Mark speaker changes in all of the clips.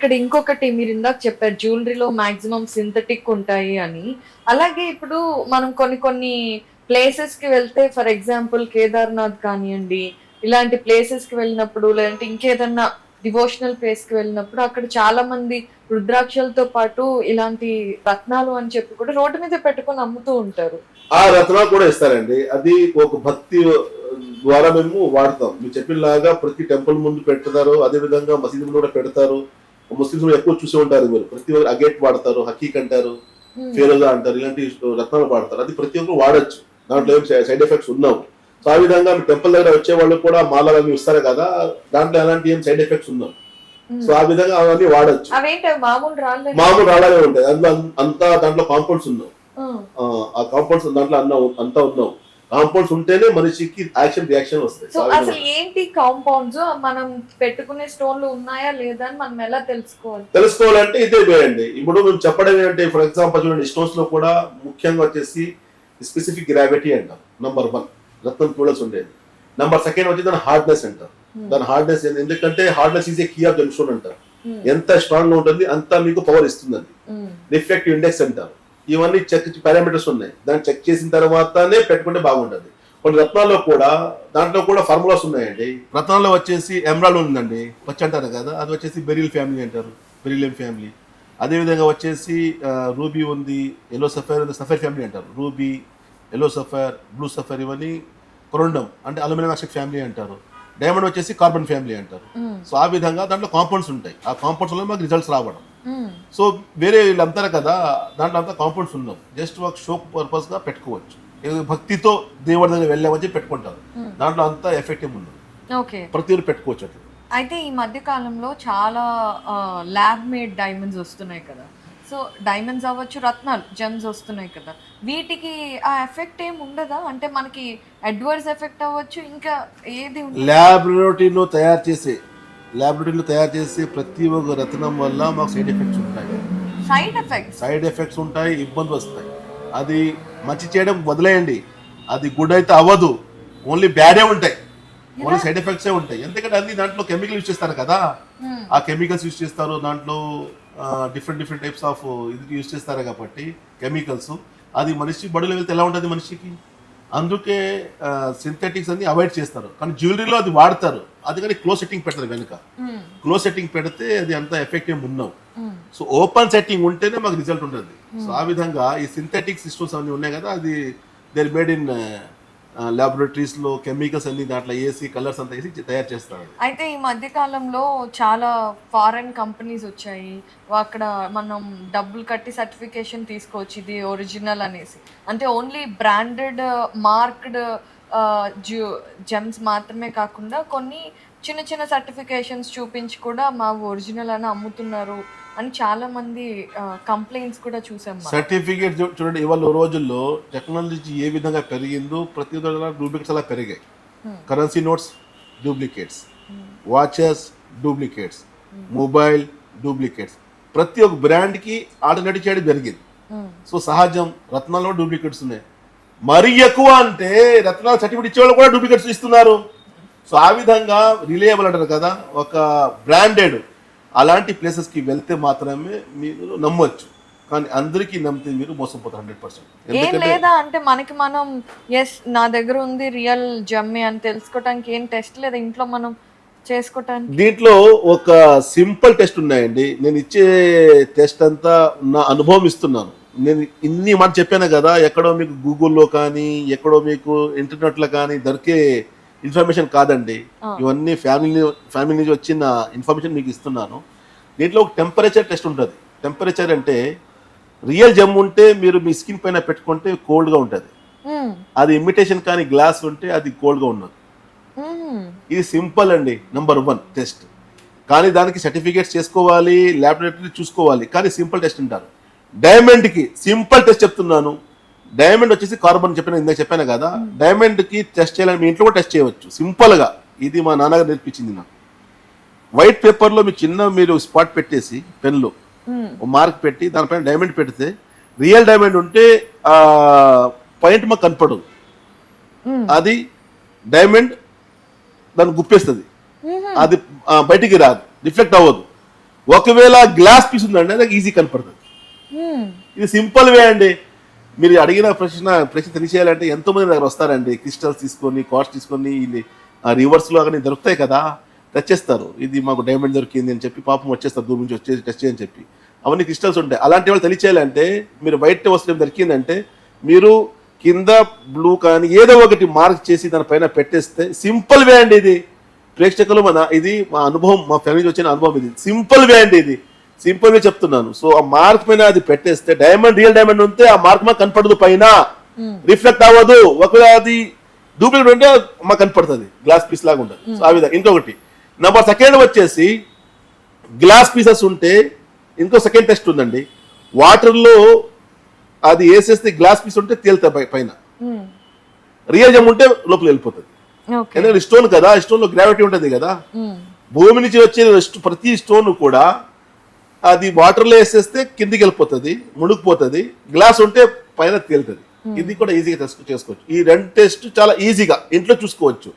Speaker 1: ఇక్కడ ఇంకొకటి మీరు ఇందాక చెప్పారు జ్యువెలరీలో మాక్సిమం సింథటిక్ ఉంటాయి అని. అలాగే ఇప్పుడు మనం కొన్ని కొన్ని ప్లేసెస్కి వెళ్తే ఫర్ ఎగ్జాంపుల్ కేదార్నాథ్ కానివ్వండి ఇలాంటి ప్లేసెస్కి వెళ్ళినప్పుడు లేదంటే ఇంకేదన్నా డివోషనల్ ప్లేస్కి వెళ్ళినప్పుడు అక్కడ చాలా మంది రుద్రాక్షలతో పాటు ఇలాంటి రత్నాలు అని చెప్పి కూడా రోడ్డు మీద పెట్టుకొని అమ్ముతూ ఉంటారు.
Speaker 2: ఆ రత్నాలు కూడా ఇస్తారండి. అది ఒక భక్తి ద్వారా మేము వాడతాం. మీరు చెప్పినలాగా ప్రతి టెంపుల్ ముందు పెడతారు అదే విధంగా మసీదు కూడా పెడతారు. ముస్లిమ్స్ కూడా ఎక్కువ చూసి ఉంటారు మీరు. ప్రతి ఒక్కరు అగేట్ వాడతారు హకీక్ అంటారు
Speaker 1: Hmm.
Speaker 2: ఫేరోజా అంటారు ఇలాంటి రత్నాలు వాడతారు. అది ప్రతి ఒక్కరు వాడచ్చు. దాంట్లో ఏం సైడ్ ఎఫెక్ట్స్ ఉన్నావు సో ఆ విధంగా టెంపుల్ దగ్గర వచ్చే వాళ్ళు కూడా అవి ఇస్తారు కదా దాంట్లో ఎలాంటి ఏం సైడ్ ఎఫెక్ట్స్ ఉన్నావు
Speaker 1: Hmm.
Speaker 2: సో ఆ విధంగా అవన్నీ వాడచ్చు.
Speaker 1: మామూలు రాళ్ళే
Speaker 2: మామూలు అలాగే ఉంటాయి. అందులో అంతా దాంట్లో కాంపౌండ్స్ ఉన్నావు
Speaker 1: Hmm.
Speaker 2: ఆ, ఆ కాంపౌండ్స్ దాంట్లో అన్న అంతా ఉన్నావు కాంపౌండ్స్ ఉంటేనే మనిషికి యాక్షన్ రియాక్షన్ వస్తాయి.
Speaker 1: సో అసలు. ఏంటి కాంపౌండ్స్? మనం పెట్టుకునే స్టోన్లు ఉన్నాయా లేదా అని మనం ఎలా తెలుసుకోవాలి?
Speaker 2: తెలుసుకోవాలంటే ఇదే వేయండి. ఇప్పుడు మేము చెప్పడం ఏంటంటే ఫర్ ఎగ్జాంపుల్ చూడండి స్టోన్స్లో కూడా ముఖ్యంగా వచ్చేసి స్పెసిఫిక్ గ్రావిటీ అంటాం నంబర్ వన్ రత్నం చూడాల్సి ఉండేది. నంబర్ సెకండ్ వచ్చి దాని హార్డ్నెస్ అంటారు.
Speaker 1: Hmm.
Speaker 2: దాని హార్డ్నెస్ ఎందుకంటే hardness is a key of junction అంటారు.
Speaker 1: Hmm.
Speaker 2: ఎంత స్ట్రాంగ్గా ఉంటుంది అంత మీకు పవర్ ఇస్తుందండి.
Speaker 1: Hmm.
Speaker 2: రిఫ్లెక్టివ్ ఇండెక్స్ అంటారు. ఇవన్నీ చెక్ పారామీటర్స్ ఉన్నాయి. దాన్ని చెక్ చేసిన తర్వాతనే పెట్టుకుంటే బాగుంటుంది. కొన్ని రత్నాల్లో కూడా దాంట్లో కూడా ఫార్ములాస్ ఉన్నాయండి. రత్నాల్లో వచ్చేసి ఎమరాల్డ్ ఉందండి. వచ్చి అంటారు కదా అది వచ్చేసి బెరిల్ ఫ్యామిలీ అంటారు. బెరిలియం ఫ్యామిలీ అదేవిధంగా వచ్చేసి రూబీ ఉంది ఎల్లో సఫైర్ ఉంది సఫైర్ ఫ్యామిలీ అంటారు. Ruby yellow sapphire blue sapphire ఇవన్నీ కొరండం అంటే అల్యూమినియం ఆక్సైడ్ ఫ్యామిలీ అంటారు. డైమండ్ వచ్చేసి కార్బన్ ఫ్యామిలీ అంటారు. సో ఆ విధంగా దాంట్లో కాంపౌండ్స్ ఉంటాయి. ఆ కాంపౌండ్స్ వల్ల మాకు రిజల్ట్స్ రావడం. సో వేరే వీళ్ళు అంటారు కదా దాంట్లో అంతా కాంపౌండ్స్ ఉన్నాం జస్ట్ ఒక షో పర్పస్గా పెట్టుకోవచ్చు. భక్తితో దేవుడి దగ్గర వెళ్ళామని పెట్టుకుంటారు.
Speaker 1: Hmm.
Speaker 2: దాంట్లో అంతా ఎఫెక్టివ్ ఉండదు.
Speaker 1: ఓకే
Speaker 2: ప్రతి పెట్టుకోవచ్చు అట్లా.
Speaker 1: అయితే ఈ మధ్య కాలంలో చాలా ల్యాబ్ మేడ్ డైమండ్స్ వస్తున్నాయి కదా. సో డైమండ్స్ అవ్వచ్చు రత్నాలు జెమ్స్ వస్తున్నాయి కదా. వీటికి ఆ ఎఫెక్ట్ ఏం ఉండదా? అంటే మనకి అడ్వర్స్ ఎఫెక్ట్ అవ్వచ్చు ఇంకా ఏది
Speaker 2: ల్యాబొరేటరీలో తయారు చేసే ల్యాబొరేటరీలో తయారు చేసే ప్రతి ఒక్క రత్నం వల్ల మాకు సైడ్ ఎఫెక్ట్స్ ఉంటాయి.
Speaker 1: Side effects?
Speaker 2: సైడ్ ఎఫెక్ట్స్ ఉంటాయి ఇబ్బందులు వస్తాయి. అది మంచి చేయడం వదిలేయండి. అది గుడ్ అయితే అవ్వదు. ఓన్లీ బ్యాడే ఉంటాయి. ఓన్లీ సైడ్ ఎఫెక్ట్సే ఉంటాయి. ఎందుకంటే అన్ని దాంట్లో కెమికల్ యూజ్ చేస్తారు కదా. ఆ కెమికల్స్ యూజ్ చేస్తారు. దాంట్లో డిఫరెంట్ డిఫరెంట్ టైప్స్ ఆఫ్ ఇది యూజ్ చేస్తారు కాబట్టి కెమికల్స్. అది మనిషి బడిలో వెళ్తే ఎలా ఉంటుంది మనిషికి? అందుకే సింథటిక్స్ అన్ని అవాయిడ్ చేస్తారు. కానీ జ్యువెలరీలో అది వాడతారు. అది కానీ క్లోజ్ సెట్టింగ్ పెడతారు వెనుక. క్లోజ్ సెట్టింగ్ పెడితే అది అంత ఎఫెక్ట్ ఏమి ఉండవు. సో ఓపెన్ సెట్టింగ్ ఉంటేనే మాకు రిజల్ట్ ఉంటుంది. సో ఆ విధంగా ఈ సింథటిక్ సిస్టమ్స్ అన్ని ఉన్నాయి కదా అది దేర్ మేడ్ ఇన్ ల్యాబొరేటరీస్లో కెమికల్స్ అన్ని దాంట్లో వేసి కలర్స్ అంతా వేసి తయారు చేస్తారు
Speaker 1: అయితే ఈ మధ్య కాలంలో చాలా ఫారెన్ కంపెనీస్ వచ్చాయి. అక్కడ మనం డబ్బులు కట్టి సర్టిఫికేషన్ తీసుకోవచ్చు ఇది ఒరిజినల్ అనేసి. అంటే ఓన్లీ బ్రాండెడ్ మార్క్డ్ జూ జెమ్స్ మాత్రమే కాకుండా కొన్ని చిన్న చిన్న సర్టిఫికేషన్స్ చూపించి కూడా మా ఒరిజినల్ అని అమ్ముతున్నారు అని చాలా మంది కంప్లైంట్స్ కూడా చూసాం.
Speaker 2: సర్టిఫికేట్ చూడండి ఇవాళ రోజుల్లో టెక్నాలజీ ఏ విధంగా పెరిగిందో ప్రతి డూప్లికేట్స్ అలా పెరిగాయి.
Speaker 1: Hmm.
Speaker 2: Currency notes duplicates watches duplicates mobile duplicates ప్రతి ఒక్క బ్రాండ్కి ఆల్టర్నేటివ్ చేయడం జరిగింది.
Speaker 1: Hmm.
Speaker 2: సో సహజం రత్నాల్లో డూప్లికేట్స్ ఉన్నాయి. మరీ ఎక్కువ అంటే రత్నాల సర్టిఫికేట్ ఇచ్చేవాళ్ళు కూడా డూప్లికేట్స్ ఇస్తున్నారు. సో ఆ విధంగా రిలయబుల్ అంటారు కదా ఒక బ్రాండెడ్ అలాంటి ప్లేసెస్కి వెళ్తే మాత్రమే మీరు నమ్మొచ్చు. కానీ అందరికీ నమ్మితే మీరు మోసపోతారు హండ్రెడ్ పర్సెంట్
Speaker 1: ఏం లేదా అంటే మనకి మనం ఎస్ నా దగ్గర ఉంది రియల్ జమ్మి అని తెలుసుకోవడానికి ఏం టెస్ట్ లేదా ఇంట్లో మనం చేసుకోవటానికి
Speaker 2: దీంట్లో ఒక సింపుల్ టెస్ట్ ఉన్నాయండి. నేను ఇచ్చే టెస్ట్ అంతా నా అనుభవం ఇస్తున్నాను. నేను ఇన్ని మాట చెప్పాను కదా ఎక్కడో మీకు గూగుల్లో కానీ ఎక్కడో మీకు ఇంటర్నెట్లో కానీ దొరికే ఇన్ఫర్మేషన్ కాదండి. ఇవన్నీ ఫ్యామిలీ ఫ్యామిలీ నుంచి వచ్చిన ఇన్ఫర్మేషన్ మీకు ఇస్తున్నాను. దీంట్లో ఒక టెంపరేచర్ టెస్ట్ ఉంటుంది. టెంపరేచర్ అంటే రియల్ జమ్ ఉంటే మీరు మీ స్కిన్ పైన పెట్టుకుంటే కోల్డ్గా ఉంటుంది. అది ఇమిటేషన్ కానీ గ్లాస్ ఉంటే అది కోల్డ్గా ఉన్నది. ఇది సింపుల్ అండి నంబర్ వన్ టెస్ట్ కానీ దానికి సర్టిఫికేట్స్ చేసుకోవాలి ల్యాబొరేటరీ చూసుకోవాలి. కానీ సింపుల్ టెస్ట్ అంటారు డైమండ్కి సింపుల్ టెస్ట్ చెప్తున్నాను. డైమండ్ వచ్చేసి కార్బన్ చెప్పిన ఇందాక చెప్పాను కదా డైమండ్కి టెస్ట్ చేయాలని మీ ఇంట్లో కూడా టెస్ట్ చేయవచ్చు సింపుల్గా ఇది మా నాన్నగారు నేర్పించింది నాకు వైట్ పేపర్లో మీ చిన్న మీరు స్పాట్ పెట్టేసి పెన్లో. మార్క్ పెట్టి దానిపైన డైమండ్ పెడితే రియల్ డైమండ్ ఉంటే ఆ పాయింట్ మాకు కనపడదు. అది డైమండ్ దాన్ని గుప్పేస్తుంది. అది బయటికి రాదు రిఫ్లెక్ట్ అవ్వదు ఒకవేళ గ్లాస్ పీస్ ఉందండి అది ఈజీ కనపడుతుంది
Speaker 1: మ్మ్.
Speaker 2: ఇది సింపుల్ వే అండి మీరు అడిగిన ప్రశ్న ప్రశ్న తెలియచేయాలంటే ఎంతో మంది దగ్గర వస్తారండి. క్రిస్టల్స్ తీసుకొని కాస్ట్ తీసుకొని ఇది ఆ రివర్స్లో కానీ దొరుకుతాయి కదా తెచ్చేస్తారు. ఇది మాకు డైమండ్ దొరికింది అని చెప్పి పాపం వచ్చేస్తారు దూరం నుంచి వచ్చేసి టెస్ట్ చేయని చెప్పి. అవన్నీ క్రిస్టల్స్ ఉంటాయి అలాంటి వాళ్ళు తెలియచేయాలంటే మీరు వైట్ వస్తువు దొరికిందంటే మీరు కింద బ్లూ కానీ ఏదో ఒకటి మార్క్ చేసి దానిపైన పెట్టేస్తే సింపుల్ వే అండి ఇది. ప్రేక్షకులు మన ఇది మా అనుభవం మా ఫ్యామిలీ వచ్చిన అనుభవం ఇది. సింపుల్ వే అండి ఇది. సింపుల్గా చెప్తున్నాను. సో ఆ మార్క్ పైన అది పెట్టేస్తే డైమండ్ రియల్ డైమండ్ ఉంటే ఆ మార్క్ మాకు కనపడదు పైన. రిఫ్లెక్ట్ అవ్వదు. ఒకవేళ అది డూప్లికేట్ ఉంటే మాకు కనపడుతుంది. గ్లాస్ పీస్ లాగా ఉండదు సో ఆ విధంగా. ఇంకొకటి. నెంబర్ సెకండ్ వచ్చేసి గ్లాస్ పీసెస్ ఉంటే ఇంకో సెకండ్ టెస్ట్ ఉందండి. వాటర్లో అది వేసేస్తే గ్లాస్ పీస్ ఉంటే తేలుతాయి పైన. రియల్ జమ్ ఉంటే లోపల వెళ్ళిపోతుంది. ఎందుకంటే స్టోన్ కదా స్టోన్లో గ్రావిటీ ఉంటుంది కదా. భూమి నుంచి వచ్చే ప్రతి స్టోన్ కూడా అది వాటర్లో వేసేస్తే కిందికి వెళ్ళిపోతుంది మునిగిపోతుంది గ్లాస్ ఉంటే పైన తేలుతుంది. ఇది కూడా ఈజీగా తెలుసు చేసుకోవచ్చు. ఈ రెండు టెస్ట్ చాలా ఈజీగా ఇంట్లో చూసుకోవచ్చు.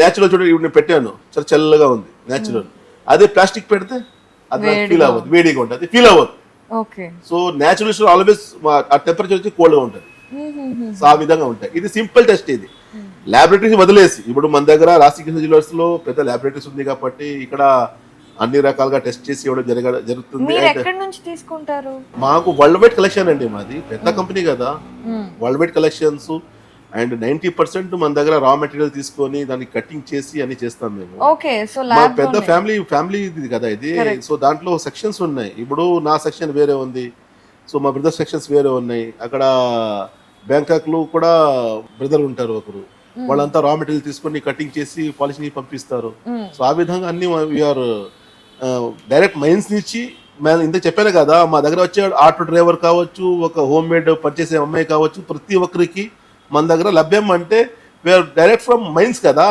Speaker 2: నేచురల్ చూడండి ఇప్పుడు నేను పెట్టాను. చాలా చల్లగా ఉంది నేచురల్ అదే ప్లాస్టిక్ పెడితే అది ఫీల్ అవ్వదు వేడిగా ఉంటుంది ఫీల్ అవ్వదు. సో నేచురల్ ఆల్వేస్ ఆ టెంపరేచర్ వచ్చి కోల్డ్గా ఉంటుంది. సో ఆ విధంగా ఉంటాయి. ఇది సింపుల్ టెస్ట్ ఇది. ల్యాబొరేటరీస్ వదిలేసి ఇప్పుడు మన దగ్గర జిల్లాస్లో పెద్ద ల్యాబొరేటరీస్ ఉంది కాబట్టి ఇక్కడ అన్ని రకాలుగా టెస్ట్ చేసి ఇవ్వడం జరగ జరుగుతుంది.
Speaker 1: మీరు
Speaker 2: And
Speaker 1: ఎక్కడి నుంచి తీసుకుంటారు?
Speaker 2: మాకు వరల్డ్ వైడ్ కలెక్షన్ అండి మాది. పెద్ద కంపెనీ కదా. World wide collections and ninety percent మన దగ్గర రా మెటీరియల్ తీసుకొని దాన్ని కటింగ్ చేసి అన్ని చేస్తాం మేము.
Speaker 1: ఓకే సో
Speaker 2: మా పెద్ద ఫ్యామిలీ ఫ్యామిలీ ఇది కదా ఇది. సో దాంట్లో సెక్షన్స్ ఉన్నాయి. ఇప్పుడు నా సెక్షన్ వేరే ఉంది. సో మా బ్రదర్ సెక్షన్స్ వేరే ఉన్నాయి. అక్కడ బ్యాంకాక్లో కూడా బ్రదర్ ఉంటారు ఒకరు. వాళ్ళంతా రా మెటీరియల్ తీసుకొని కటింగ్ చేసి పాలిషింగ్ పంపిస్తారు. సో ఆ విధంగా అన్ని వీఆర్ డైరెక్ట్ మైన్స్ నుంచి మేము ఇంతకు చెప్పాను కదా మా దగ్గర వచ్చే ఆటో డ్రైవర్ కావచ్చు ఒక హోమ్ మేడ్ పనిచేసే అమ్మాయి కావచ్చు ప్రతి ఒక్కరికి మన దగ్గర లభ్యం అంటే వీఆర్ డైరెక్ట్ ఫ్రమ్ మైన్స్ కదా.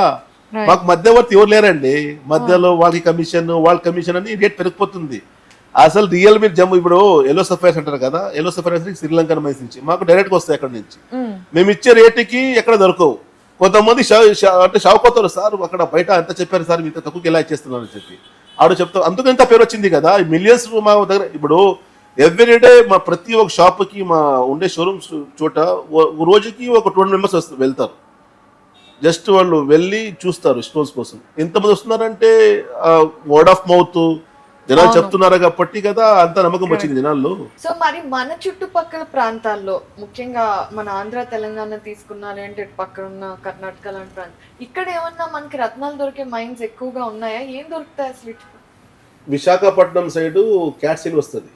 Speaker 2: మాకు మధ్యవర్తి ఎవరు లేరండి? మధ్యలో వాళ్ళకి కమిషన్ వాళ్ళ కమిషన్ అని రేట్ పెరిగిపోతుంది అసలు రియల్ మీరు జమ్ము ఇప్పుడు ఎల్లో సఫైర్స్ అంటారు కదా ఎల్లో సఫైర్స్ శ్రీలంకన్ మైన్స్ నుంచి మాకు డైరెక్ట్ వస్తాయి అక్కడ నుంచి.
Speaker 1: మ్మ్.
Speaker 2: ఇచ్చే రేటుకి ఎక్కడ దొరకవు. కొంతమంది షా అంటే షాక్ అవుతారు సార్ అక్కడ బయట ఎంత చెప్పారు సార్ ఇంత తక్కువకి ఎలా ఇచ్చేస్తున్నారు? అని చెప్పి. ఆడు చెప్తా అందుకు ఇంత పేరు వచ్చింది కదా మిలియన్స్ మా దగ్గర ఇప్పుడు ఎవ్రీడే మా ప్రతి ఒక్క షాప్కి మా ఉండే షోరూమ్స్ చోట ఓ- రోజుకి ఒక టూ హండ్రెడ్ మెంబర్స్ వస్తారు వెళ్తారు. జస్ట్ వాళ్ళు వెళ్ళి చూస్తారు స్టోన్స్ కోసం. ఎంతమంది వస్తున్నారంటే వర్డ్ ఆఫ్ మౌత్ జనాలు చెప్తున్నారు కాబట్టి కదా అంత నమ్మకం వచ్చింది జనాల్లో.
Speaker 1: సో మరి మన చుట్టుపక్కల ప్రాంతాల్లో ముఖ్యంగా మన ఆంధ్ర తెలంగాణ తీసుకున్నారు అంటే పక్కన ఉన్న కర్ణాటక లాంటి ప్రాంతం ఇక్కడ ఏమన్నా మనకి రత్నాలు దొరికే మైన్స్ ఎక్కువగా ఉన్నాయా? ఏం దొరుకుతాయి అసలు?
Speaker 2: విశాఖపట్నం సైడు క్యాట్ సీన్ వస్తుంది.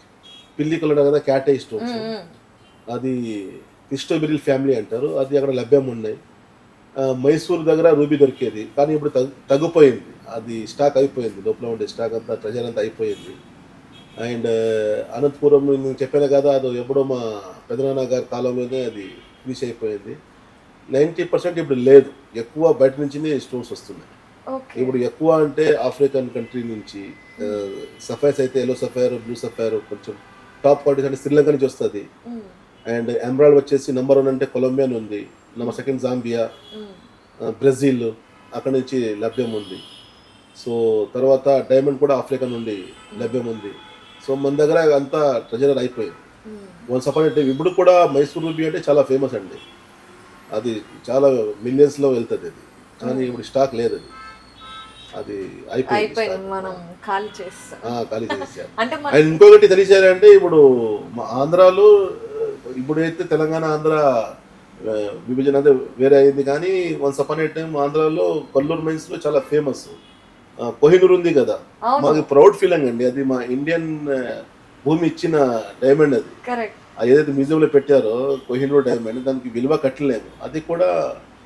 Speaker 2: పిల్లి కలర్ కదా క్యాట్
Speaker 1: మ్మ్.
Speaker 2: అది క్రిస్టోబెరిల్ ఫ్యామిలీ అంటారు. అది అక్కడ లభ్యం ఉన్నాయి. మైసూర్ దగ్గర రూబీ దొరికేది. కానీ ఇప్పుడు తగ్గు తగ్గిపోయింది. అది స్టాక్ అయిపోయింది. లోపల ఉండే స్టాక్ అంతా ట్రెజర్ అంతా అయిపోయింది. అండ్ అనంతపురం నేను చెప్పాను కదా అది ఎప్పుడో మా పెదనాన్న గారి కాలంలోనే అది ఫినిష్ అయిపోయింది. నైంటీ పర్సెంట్ ఇప్పుడు లేదు. ఎక్కువ బయట నుంచినే స్టోన్స్ వస్తున్నాయి. ఇప్పుడు ఎక్కువ అంటే ఆఫ్రికన్ కంట్రీ నుంచి సఫైర్స్ అయితే ఎల్లో సఫైర్ బ్లూ సఫైర్ కొంచెం టాప్ క్వాలిటీస్ అంటే శ్రీలంక నుంచి వస్తుంది. అండ్ ఎమరాల్డ్ వచ్చేసి నెంబర్ వన్ అంటే కొలంబియన్ ఉంది. Number second Zambia. బ్రెజిల్ అక్కడ నుంచి లభ్యం ఉంది. సో తర్వాత డైమండ్ కూడా ఆఫ్రికా నుండి లభ్యం ఉంది సో మన దగ్గర అంతా ట్రెజరర్ అయిపోయింది.
Speaker 1: మ్మ్.
Speaker 2: వన్ సపాన్ అంటే ఇప్పుడు కూడా మైసూర్ రూబీ అంటే చాలా ఫేమస్ అండి. అది చాలా మిలియన్స్లో వెళ్తుంది అది. కానీ ఇప్పుడు స్టాక్ లేదు అది. అది అయిపోయింది
Speaker 1: మనం ఖాళీ
Speaker 2: ఖాళీ అండ్ ఇంకొకటి తెలిసారంటే ఇప్పుడు మా ఆంధ్రాలో ఇప్పుడైతే తెలంగాణ ఆంధ్ర విభజన అంటే వేరే అయింది. కానీ వన్స్ అపాన్ ఏ టైం ఆంధ్రాలో కొల్లూరు మైన్స్లో చాలా ఫేమస్ కోహినూర్ ఉంది కదా. మాకు ప్రౌడ్ ఫీలింగ్ అండి. అది మా ఇండియన్ భూమి ఇచ్చిన డైమండ్ అది. ఏదైతే మ్యూజియంలో పెట్టారో కోహినూర్ డైమండ్ దానికి విలువ కట్టలేము అది కూడా